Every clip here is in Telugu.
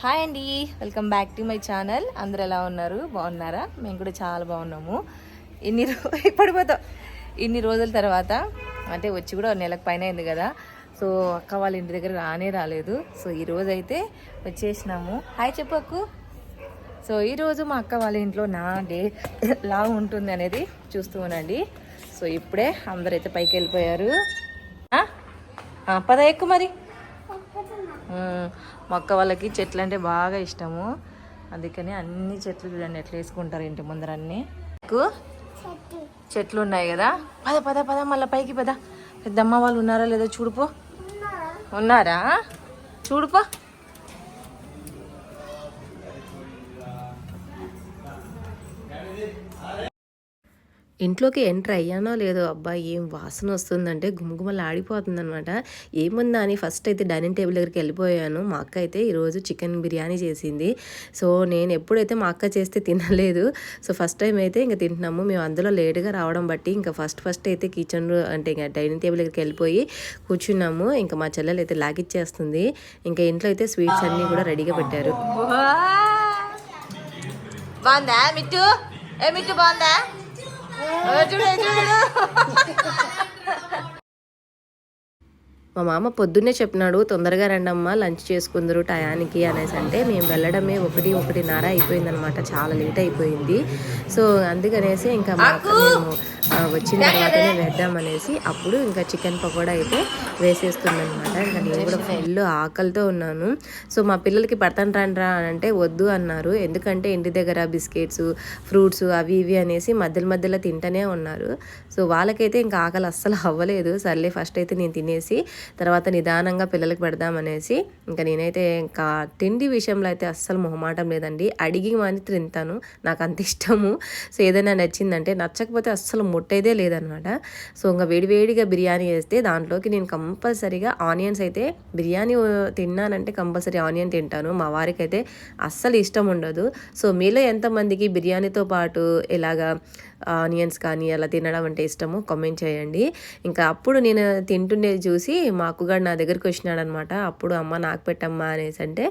హాయ్ అండి. Welcome back to my channel. అందరు ఎలా ఉన్నారు? బాగున్నారా? మేము కూడా చాలా బాగున్నాము. ఇన్ని రో పడిపోతాం ఇన్ని రోజుల తర్వాత అంటే వచ్చి కూడా నెలకు పైన అయింది కదా. సో అక్క వాళ్ళ ఇంటి దగ్గర రానే రాలేదు. సో ఈ అయితే వచ్చేసినాము. హాయ్ చెప్పకు సో ఈరోజు మా అక్క వాళ్ళ ఇంట్లో నా డే లా ఉంటుంది అనేది చూస్తూ ఉండండి. సో ఇప్పుడే అందరైతే పైకి వెళ్ళిపోయారు. పద ఎక్కువ మరి. ఉమ్, మా అక్క వాళ్ళకి చెట్లు అంటే బాగా ఇష్టము. అందుకని అన్ని చెట్లు చూడండి ఎట్లా వేసుకుంటారు ఇంటి ముందర అన్ని. చెట్లు ఉన్నాయి కదా? పద పద పద మళ్ళీ పైకి పద. పెద్దమ్మ వాళ్ళు ఉన్నారా లేదో చూడుపో. ఉన్నారా? చూడుపో. ఇంట్లోకి ఎంటర్ అయ్యానో లేదో అబ్బా ఏం వాసన వస్తుందంటే గుమగుమలు ఆడిపోతుంది అనమాట ఏముందా అని ఫస్ట్ అయితే డైనింగ్ టేబుల్ దగ్గరికి వెళ్ళిపోయాను. మా అక్క అయితే ఈరోజు చికెన్ బిర్యానీ చేసింది. సో నేను ఎప్పుడైతే మా అక్క చేస్తే తినలేదు సో ఫస్ట్ టైం అయితే ఇంకా తింటున్నాము. మేము అందులో లేట్గా రావడం బట్టి ఇంకా ఫస్ట్ ఫస్ట్ అయితే కిచెన్ అంటే ఇంకా డైనింగ్ టేబుల్ దగ్గరికి వెళ్ళిపోయి కూర్చున్నాము. ఇంకా మా చెల్లెలు అయితే లాగిచ్చేస్తుంది. ఇంకా ఇంట్లో అయితే స్వీట్స్ అన్నీ కూడా రెడీగా పెట్టారు. బాగుందా మిట్టు? ఏ మిట్టు బాగుందా? మా మామ పొద్దున్నే చెప్పినాడు తొందరగా రండమ్మా లంచ్ చేసుకుందరు టయానికి అనేసి అంటే మేము వెళ్ళడమే ఒకటి ఒకటిన్నర అయిపోయిందనమాట చాలా లేట్ అయిపోయింది. సో అందుకనేసి ఇంకా మాకు మేము వచ్చిన తర్వాతనే వేద్దామనేసి అప్పుడు ఇంకా చికెన్ పకోడా అయితే వేసేస్తుందనమాట ఇంకా నేను కూడా ఫుల్ ఆకలితో ఉన్నాను. సో మా పిల్లలకి పడతాను రండ్రా అని అంటే వద్దు అన్నారు. ఎందుకంటే ఇంటి దగ్గర బిస్కెట్స్ ఫ్రూట్స్ అవి ఇవి అనేసి మధ్యలో మధ్యలో తింటూనే ఉన్నారు. సో వాళ్ళకైతే ఇంకా ఆకలి అస్సలు అవ్వలేదు. సర్లే ఫస్ట్ అయితే నేను తినేసి తర్వాత నిదానంగా పిల్లలకి పెడదామనేసి ఇంకా నేనైతే ఇంకా తిండి విషయంలో అయితే అస్సలు మొహమాటం లేదండి. అడిగి మాని తింటాను. నాకు అంత ఇష్టము. సో ఏదైనా నచ్చిందంటే నచ్చకపోతే అస్సలు ముట్టేదే లేదనమాట. సో ఇంకా వేడివేడిగా బిర్యానీ వేస్తే దాంట్లోకి నేను కంపల్సరీగా ఆనియన్స్ అయితే బిర్యానీ తిన్నానంటే కంపల్సరీ ఆనియన్ తింటాను. మా వారికి అయితే అస్సలు ఇష్టం ఉండదు. సో మీలో ఎంతమందికి బిర్యానీతో పాటు ఇలాగా ఆనియన్స్ కానీ అలా తినడం అంటే ఇష్టము కామెంట్ చేయండి. ఇంకా అప్పుడు నేను తింటుండేది చూసి మా అక్కగాడు నా దగ్గరికి వచ్చినాడనమాట. అప్పుడు అమ్మ నాకు పెట్టమ్మా అనేసి అంటే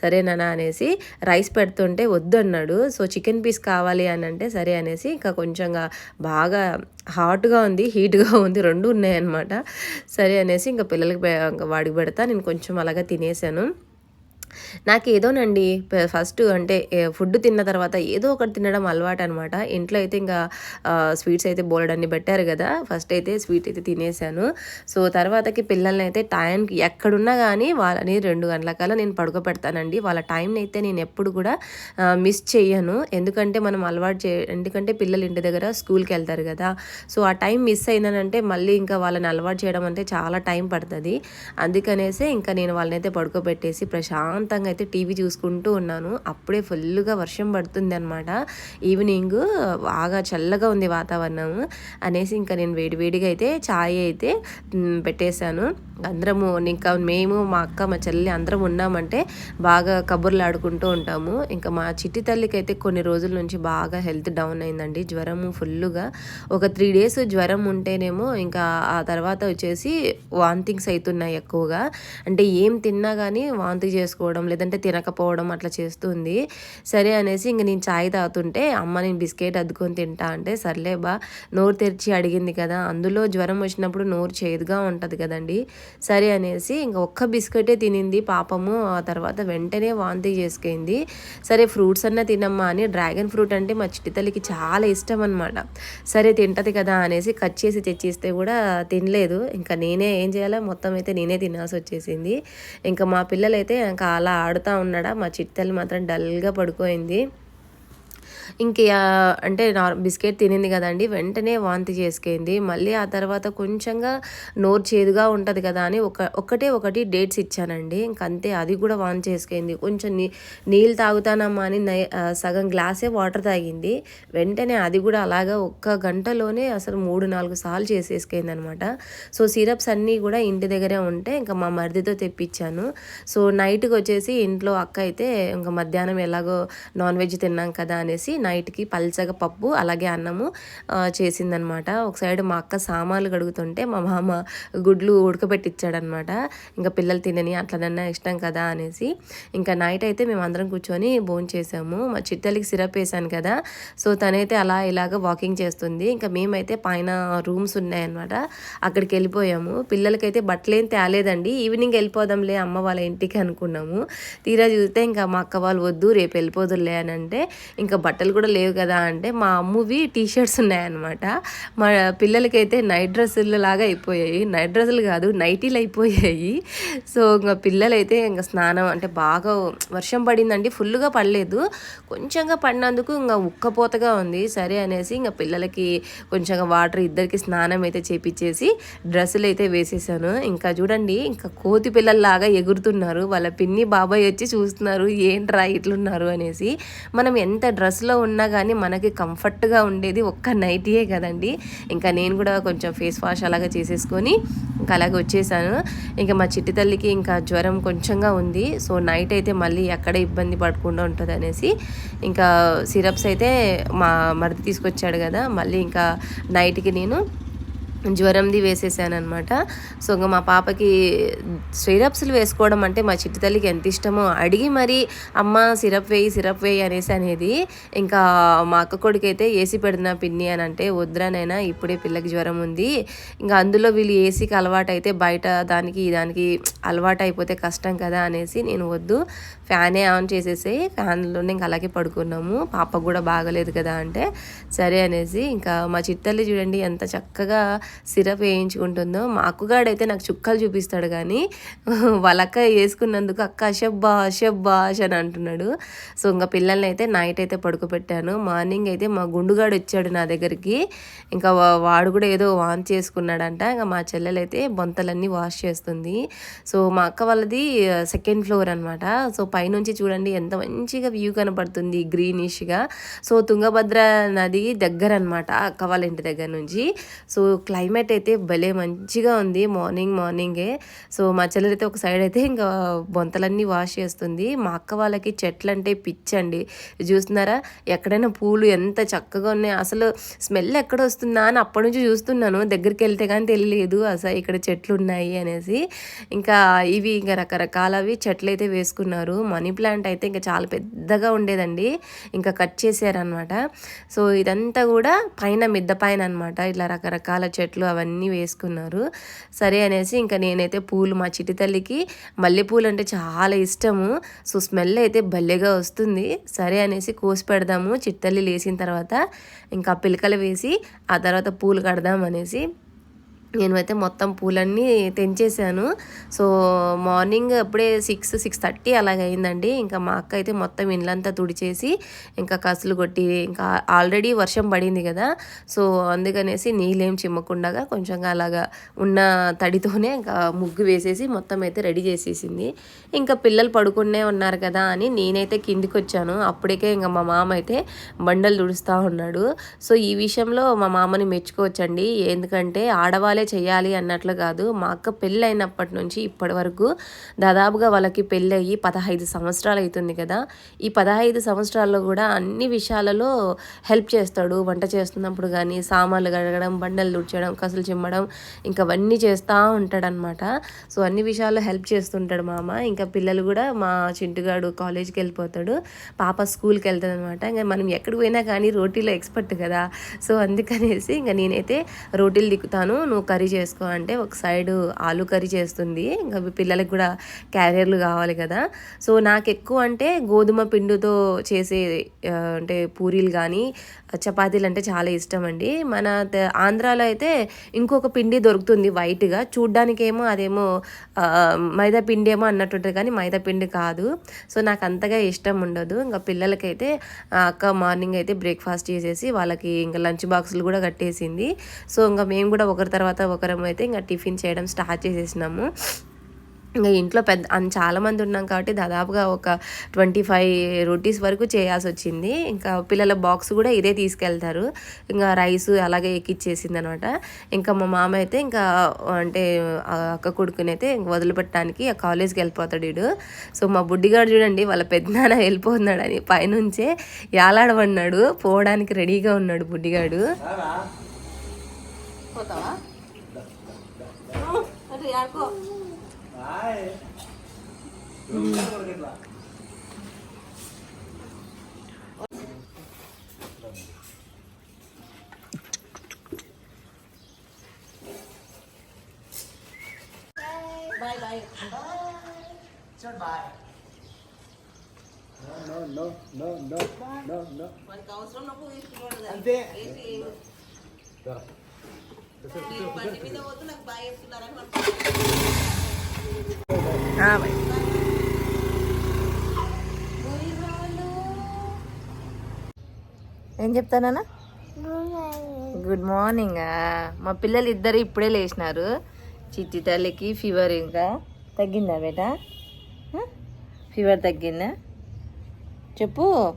సరే నాన్న అనేసి రైస్ పెడుతుంటే వద్దు అన్నాడు సో చికెన్ పీస్ కావాలి అని అంటే సరే అనేసి ఇంకా కొంచెంగా బాగా హాట్గా ఉంది హీట్గా ఉంది రెండు ఉన్నాయన్నమాట. సరే అనేసి ఇంకా పిల్లలకి ఇంకా వాడికి పెడతా నేను కొంచెం అలాగా తినేసాను. నాకు ఏదోనండి ఫస్ట్ అంటే ఫుడ్ తిన్న తర్వాత ఏదో ఒకటి తినడం అలవాటు అనమాట ఇంట్లో అయితే ఇంకా స్వీట్స్ అయితే బోలెడన్ని పెట్టారు కదా ఫస్ట్ అయితే స్వీట్ అయితే తినేసాను. సో తర్వాతకి పిల్లల్ని అయితే టైంకి ఎక్కడున్నా కానీ వాళ్ళని రెండు గంటల కల్లా నేను పడుకోబెడతానండి. వాళ్ళ టైంని అయితే నేను ఎప్పుడు కూడా మిస్ చేయను ఎందుకంటే మనం అలవాటు చే ఎందుకంటే పిల్లలు ఇంటి దగ్గర స్కూల్కి వెళ్తారు కదా సో ఆ టైం మిస్ అయిందనంటే మళ్ళీ ఇంకా వాళ్ళని అలవాటు చేయడం అంటే చాలా టైం పడుతుంది. అందుకనేసే ఇంకా నేను వాళ్ళని అయితే పడుకోబెట్టేసి ప్రశాంతంగా అయితే టీవీ చూసుకుంటూ ఉన్నాను. అప్పుడే ఫుల్గా వర్షం పడుతుంది అనమాట ఈవినింగ్ బాగా చల్లగా ఉంది వాతావరణం అనేసి ఇంకా నేను వేడివేడిగా అయితే ఛాయ్ అయితే పెట్టేశాను. అందరము ఇంకా మేము మా అక్క మా చెల్లి అందరం ఉన్నామంటే బాగా కబుర్లు ఆడుకుంటూ ఉంటాము. ఇంకా మా చిట్టి తల్లికి అయితే కొన్ని రోజుల నుంచి బాగా హెల్త్ డౌన్ అయిందండి. జ్వరము ఫుల్గా ఒక త్రీ డేస్ జ్వరం ఉంటేనేమో ఇంకా ఆ తర్వాత వచ్చేసి వాంతింగ్స్ అవుతున్నాయి ఎక్కువగా. అంటే ఏం తిన్నా కానీ వాంతి చేసుకోవడం లేదంటే తినకపోవడం అట్లా చేస్తుంది. సరే అనేసి ఇంక నేను చాయ్ తాగుతుంటే అమ్మ నేను బిస్కెట్ అద్దుకొని తింటా అంటే సర్లే బా నోరు తెరిచి అడిగింది కదా. అందులో జ్వరం వచ్చినప్పుడు నోరు చేదుగా ఉంటుంది కదండి. సరే అనేసి ఇంకా ఒక్క బిస్కెటే తినింది పాపము. ఆ తర్వాత వెంటనే వాంతి చేసుకుంది. సరే ఫ్రూట్స్ అన్న తినమ్మా అని డ్రాగన్ ఫ్రూట్ అంటే మా చిట్టితల్లికి చాలా ఇష్టం అనమాట సరే తింటది కదా అనేసి కట్ చేసి తెచ్చిస్తే కూడా తినలేదు. ఇంకా నేనే ఏం చేయాలో? మొత్తం అయితే నేనే తినాల్సి వచ్చేసింది. ఇంకా మా పిల్లలైతే ఇంకా అలా ఆడుతూ ఉన్నాడా? మా చిట్టితల్లి మాత్రం డల్గా పడుకోయింది. ఇంక అంటే నార్ బిస్కెట్ తినింది కదండి వెంటనే వాంతి చేసుకుంది. మళ్ళీ ఆ తర్వాత కొంచెంగా నోరు చేదుగా ఉంటుంది కదా అని ఒక ఒకటే ఒకటి డేట్స్ ఇచ్చానండి. ఇంక అంతే అది కూడా వాంతి చేసుకుంది. కొంచెం నీ నీళ్ళు తాగుతానమ్మా అని నై సగం గ్లాసే వాటర్ తాగింది. వెంటనే అది కూడా అలాగా ఒక్క గంటలోనే అసలు మూడు నాలుగు సార్లు చేసేసుకుంది అనమాట సో సిరప్స్ అన్నీ కూడా ఇంటి దగ్గరే ఉంటే ఇంకా మా మరిదితో తెప్పించాను. సో నైట్కి వచ్చేసి ఇంట్లో అక్క అయితే ఇంకా మధ్యాహ్నం ఎలాగో నాన్ వెజ్ తిన్నాం కదా అనేసి చేసి నైట్కి పల్చగా పప్పు అలాగే అన్నము చేసిందనమాట. ఒక సైడ్ మా అక్క సామాన్లు కడుగుతుంటే మా మామ గుడ్లు ఉడకబెట్టిచ్చాడనమాట. ఇంకా పిల్లలు తినని అట్లనన్నా ఇష్టం కదా అనేసి. ఇంకా నైట్ అయితే మేము అందరం కూర్చొని భోజనం చేసాము. మా చిట్టలికి సిరప్ వేసాను కదా. సో తనైతే అలా ఇలాగ వాకింగ్ చేస్తుంది. ఇంకా మేమైతే పైన రూమ్స్ ఉన్నాయన్నమాట. అక్కడికి వెళ్ళిపోయాము. పిల్లలకైతే బట్టలు ఏం తేలేదండి. ఈవినింగ్ వెళ్ళిపోదాంలే అమ్మ వాళ్ళ ఇంటికి అనుకున్నాము. తీరా చూస్తే ఇంకా మా అక్క వాళ్ళు వద్దు రేపు వెళ్ళిపోదులే అని అంటే ఇంకా బట్టలు బట్టలు కూడా లేవు కదా అంటే మా అమ్మవి టీ షర్ట్స్ ఉన్నాయన్నమాట. మా పిల్లలకైతే నైట్ డ్రెస్సులు లాగా అయిపోయాయి. నైట్ డ్రెస్సులు కాదు నైటీలు అయిపోయాయి. సో ఇంకా పిల్లలైతే ఇంకా స్నానం అంటే బాగా వర్షం పడిందండి ఫుల్గా పడలేదు. కొంచెంగా పడినందుకు ఇంకా ఉక్కపోతగా ఉంది. సరే అనేసి ఇంకా పిల్లలకి కొంచెంగా వాటర్ ఇద్దరికి స్నానం అయితే చేపించేసి డ్రెస్సులు అయితే వేసేసాను. ఇంకా చూడండి ఇంకా కోతి పిల్లల్లాగా ఎగురుతున్నారు. వాళ్ళ పిన్ని బాబాయ్ వచ్చి చూస్తున్నారు ఏంట్రా ఇట్లున్నారు? అనేసి. మనం ఎంత డ్రెస్లో ఉన్నా కానీ మనకి కంఫర్ట్గా ఉండేది ఒక్క నైటీయే కదండి. ఇంకా నేను కూడా కొంచెం ఫేస్ వాష్ అలాగా చేసేసుకొని ఇంకా అలాగే వచ్చేసాను. ఇంకా మా చిట్టి తల్లికి ఇంకా జ్వరం కొంచెంగా ఉంది. సో నైట్ అయితే మళ్ళీ ఎక్కడ ఇబ్బంది పడకుండా ఉంటుంది అనేసి ఇంకా సిరప్స్ అయితే మా మరిది తీసుకొచ్చాడు కదా. మళ్ళీ ఇంకా నైట్కి నేను జ్వరంది వేసేసాను అనమాట సో ఇంకా మా పాపకి సిరప్స్లు వేసుకోవడం అంటే మా చిట్టి తల్లికి ఎంత ఇష్టమో అడిగి మరి అమ్మ సిరప్ వేయి సిరప్ వేయి అనేసి అనేది ఇంకా మా అక్క కొడుకు అయితే ఏసీ పెడుతున్నా పిన్ని అని అంటే వద్దురానైనా ఇప్పుడే పిల్లకి జ్వరం ఉంది. ఇంకా అందులో వీళ్ళు ఏసీకి అలవాటు అయితే బయట దానికి దానికి అలవాటు అయిపోతే కష్టం కదా అనేసి నేను వద్దు ఫ్యానే ఆన్ చేసేసి ఫ్యాన్లోనే ఇంకా అలాగే పడుకున్నాము పాప కూడా బాగలేదు కదా అంటే సరే అనేసి ఇంకా మా చిట్టల్లి చూడండి ఎంత చక్కగా సిరప్ వేయించుకుంటుందో. మా అక్కగాడైతే నాకు చుక్కలు చూపిస్తాడు కానీ వాళ్ళక్క వేసుకున్నందుకు అక్క అషబ్బా అషబ్బాష్ అని అంటున్నాడు. సో ఇంకా పిల్లల్ని అయితే నైట్ అయితే పడుకోబెట్టాను. మార్నింగ్ అయితే మా గుండుగాడు వచ్చాడు నా దగ్గరికి. ఇంకా వాడు కూడా ఏదో వాన్ చేసుకున్నాడంట. ఇంకా మా చెల్లెలైతే బొంతలన్నీ వాష్ చేస్తుంది. సో మా అక్క వాళ్ళది సెకండ్ ఫ్లోర్ అనమాట సో పైనుంచి చూడండి ఎంత మంచిగా వ్యూ కనపడుతుంది గ్రీనిష్గా. సో తుంగభద్ర నది దగ్గర అనమాట అక్క వాళ్ళ ఇంటి దగ్గర నుంచి. సో క్లైమేట్ అయితే భలే మంచిగా ఉంది మార్నింగ్ మార్నింగే. సో మా చెల్లెలైతే ఒక సైడ్ అయితే ఇంకా బొంతలన్నీ వాష్ చేస్తుంది. మా అక్క వాళ్ళకి చెట్లు అంటే పిచ్చండి. చూస్తున్నారా? ఎక్కడైనా పూలు ఎంత చక్కగా ఉన్నాయి. అసలు స్మెల్ ఎక్కడ వస్తుందా అని అప్పటి నుంచి చూస్తున్నాను. దగ్గరికి వెళ్తే కానీ తెలియలేదు అసలు ఇక్కడ చెట్లు ఉన్నాయి అనేసి. ఇంకా ఇవి ఇంకా రకరకాలవి చెట్లు అయితే వేసుకున్నారు. మనీ ప్లాంట్ అయితే ఇంకా చాలా పెద్దగా ఉండేదండి. ఇంకా కట్ చేశారనమాట సో ఇదంతా కూడా పైన మిద్ద పైన అనమాట ఇట్లా రకరకాల చెట్లు అవన్నీ వేసుకున్నారు. సరే అనేసి ఇంకా నేనైతే పూలు మా చిటి తల్లికి మల్లెపూలు అంటే చాలా ఇష్టము. సో స్మెల్ అయితే భలేగా వస్తుంది. సరే అనేసి కోసి పెడదాము. చిట్టల్లి లేచిన తర్వాత ఇంకా పిలకలు వేసి ఆ తర్వాత పూలు కడదాం అనేసి నేనైతే మొత్తం పూలన్నీ తెంచేసాను సో మార్నింగ్ అప్పుడే సిక్స్ సిక్స్ థర్టీ అలాగ అయిందండి ఇంకా మా అక్క అయితే మొత్తం ఇండ్లంతా తుడిచేసి ఇంకా కసులు కొట్టి ఇంకా ఆల్రెడీ వర్షం పడింది కదా. సో అందుకనేసి నీళ్ళేం చిమ్మకుండా కొంచెంగా అలాగా ఉన్న తడితోనే ఇంకా ముగ్గు వేసేసి మొత్తం అయితే రెడీ చేసేసింది. ఇంకా పిల్లలు పడుకునే ఉన్నారు కదా అని నేనైతే కిందికి వచ్చాను అప్పటికే ఇంకా మా మామ అయితే బండలు తుడుస్తూ ఉన్నాడు. సో ఈ విషయంలో మా మామని మెచ్చుకోవచ్చండి. ఎందుకంటే ఆడవాళ్ళే వాళ్ళే చేయాలి అన్నట్లు కాదు. మా అక్క పెళ్ళి అయినప్పటి నుంచి ఇప్పటి వరకు దాదాపుగా వాళ్ళకి పెళ్ళి అయ్యి పదహైదు సంవత్సరాలు అవుతుంది కదా. ఈ పదహైదు సంవత్సరాల్లో కూడా అన్ని విషయాలలో హెల్ప్ చేస్తాడు. వంట చేస్తున్నప్పుడు కానీ సామాన్లు కడగడం బండలు తుడ్చడం కసులు చిమ్మడం ఇంకా అవన్నీ చేస్తూ ఉంటాడనమాట సో అన్ని విషయాల్లో హెల్ప్ చేస్తుంటాడు మామ. ఇంకా పిల్లలు కూడా మా చింటుగాడు కాలేజ్కి వెళ్ళిపోతాడు. పాప స్కూల్కి వెళ్తుంది అనమాట ఇంకా మనం ఎక్కడికి పోయినా కానీ రోటీలో ఎక్స్పర్ట్ కదా. సో అందుకనేసి ఇంకా నేనైతే రోటీలు దిక్కుతాను. నువ్వు కర్రీ చేసుకో అంటే ఒక సైడ్ ఆలు కర్రీ చేస్తుంది. ఇంకా పిల్లలకి కూడా క్యారియర్లు కావాలి కదా. సో నాకు ఎక్కువ అంటే గోధుమ పిండితో చేసే అంటే పూరీలు కానీ చపాతీలు అంటే చాలా ఇష్టం అండి. మన ఆంధ్రాలో అయితే ఇంకొక పిండి దొరుకుతుంది వైట్గా. చూడ్డానికేమో అదేమో మైదా పిండి ఏమో అన్నట్టుంటుంది కానీ మైదా పిండి కాదు. సో నాకు అంతగా ఇష్టం ఉండదు. ఇంకా పిల్లలకైతే అక్క మార్నింగ్ అయితే బ్రేక్ఫాస్ట్ చేసేసి వాళ్ళకి ఇంకా లంచ్ బాక్సులు కూడా కట్టేసింది. సో ఇంకా మేము కూడా ఒకరి తర్వాత ఒకరం అయితే ఇంకా టిఫిన్ చేయడం స్టార్ట్ చేసేసినాము. ఇంకా ఇంట్లో పెద్ద అన్- చాలా మంది ఉన్నాం కాబట్టి దాదాపుగా ఒక ట్వంటీ ఫైవ్ రొటీస్ వరకు చేయాల్సి వచ్చింది ఇంకా పిల్లల బాక్స్ కూడా ఇదే తీసుకెళ్తారు. ఇంకా రైస్ అలాగే ఎక్కిచ్చేసింది అనమాట ఇంకా మా మామ అయితే ఇంకా అంటే అక్క కొడుకుని అయితే ఇంక వదిలిపెట్టడానికి ఆ కాలేజ్కి వెళ్ళిపోతాడు వీడు సో మా బుడ్డిగాడు చూడండి వాళ్ళ పెద్దనాన్న వెళ్ళిపోతున్నాడని పైనుంచే యాలాడబడినాడు పోవడానికి రెడీగా ఉన్నాడు బుడ్డిగాడు. పోతావా? Bye bye. Bye. ಬಾಯ್ ಚೋಟ್ ಬಾಯ್ no, no, no, no, bye bye bye bye bye bye Antes. ఏం చెప్తానా గుడ్ మార్నింగ్ మా పిల్లలు ఇద్దరు ఇప్పుడే లేచినారు. చిట్టి తల్లికి ఫీవర్ ఇంకా. తగ్గిందా బేట? ఫీవర్ తగ్గిందా? చెప్పు.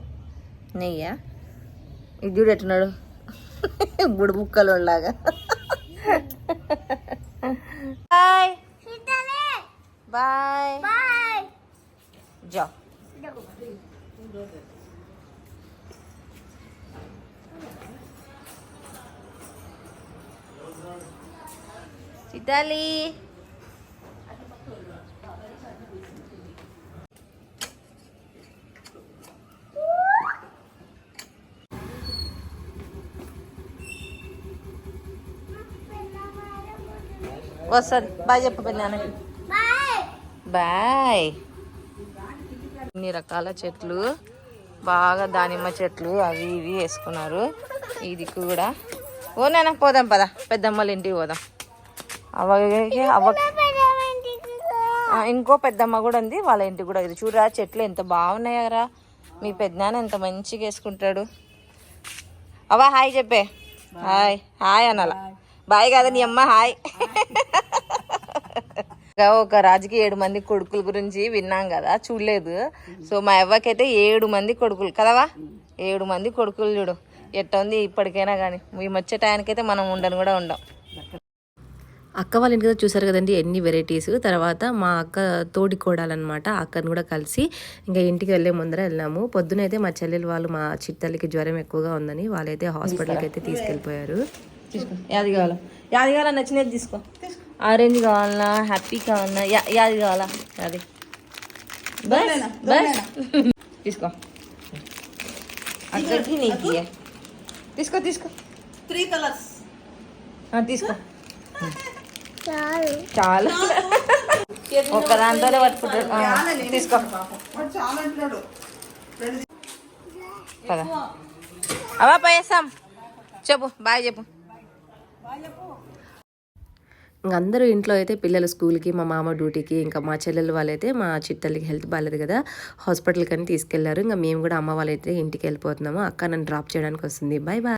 నెయ్యా? ఇది చూడు ఎట్టున్నాడు బుడు ముక్కలు లాగా బాయ్ బాయ్ జా చిట్టాలి వస్తుంది బాయ్ చెప్పు పిల్లలకి బాయ్. ఇన్ని రకాల చెట్లు బాగా దానిమ్మ చెట్లు అవి ఇవి వేసుకున్నారు. ఇది కూడా. ఓ నాన్న పోదాం పద. పెద్దమ్మల ఇంటికి పోదాం. అవ్వకి అవ్వ ఇంకో పెద్దమ్మ కూడా ఉంది. వాళ్ళ ఇంటికి కూడా ఇది. చూడరా చెట్లు ఎంత బాగున్నాయరా మీ పెద్దనాన్న ఎంత మంచిగా వేసుకుంటాడు. అవ్వ హాయ్ చెప్పే. హాయ్. హాయ్ అనాల. బాయ్ కదా నీ అమ్మ హాయ్. ఒక రాజుకి ఏడు మంది కొడుకుల గురించి విన్నాం కదా చూడలేదు. సో మా అవ్వకైతే ఏడు మంది కొడుకులు కదవా ఏడు మంది కొడుకులు చూడు. ఎట్ట ఉంది ఇప్పటికైనా కానీ మేము వచ్చే టయానికైతే మనం ఉండను కూడా ఉండం. అక్క వాళ్ళ ఇంటి కదా చూసారు కదండి ఎన్ని వెరైటీస్. తర్వాత మా అక్క తోడి కోడాలన్నమాట అక్కని కూడా కలిసి ఇంకా ఇంటికి వెళ్ళే ముందర వెళ్ళాము. పొద్దునైతే మా చెల్లెలు వాళ్ళు మా చిట్టల్లికి జ్వరం ఎక్కువగా ఉందని వాళ్ళైతే హాస్పిటల్కి అయితే తీసుకెళ్ళిపోయారు. తీసుకో. యాది కావాలా? యాది కావాలా? నచ్చినది తీసుకో. ఆరెంజ్ కావాలన్నా హ్యాపీ కావాలన్నా యా యాది కావాలా? యాది. బస్ బస్. తీసుకో. అక్కడికి నీకు. తీసుకో తీసుకో. Three colours. తీసుకో. చాలు. ఒక్క దాంతోనే పట్టుకుంటాడు తీసుకో. పద. అవా పైసాం చెప్పు బాయ్ చెప్పు. అందరూ ఇంట్లో అయితే పిల్లలు స్కూల్కి మా మామ డ్యూటీకి ఇంకా మా చెల్లెలు వాళ్ళైతే మా చిట్టల్లికి హెల్త్ బాగాలేదు కదా హాస్పిటల్కి అని తీసుకెళ్ళారు. ఇంకా మేము కూడా అమ్మ వాళ్ళైతే ఇంటికి వెళ్ళిపోతున్నాము. అక్క నన్ను డ్రాప్ చేయడానికి వస్తుంది బాయ్ బాయ్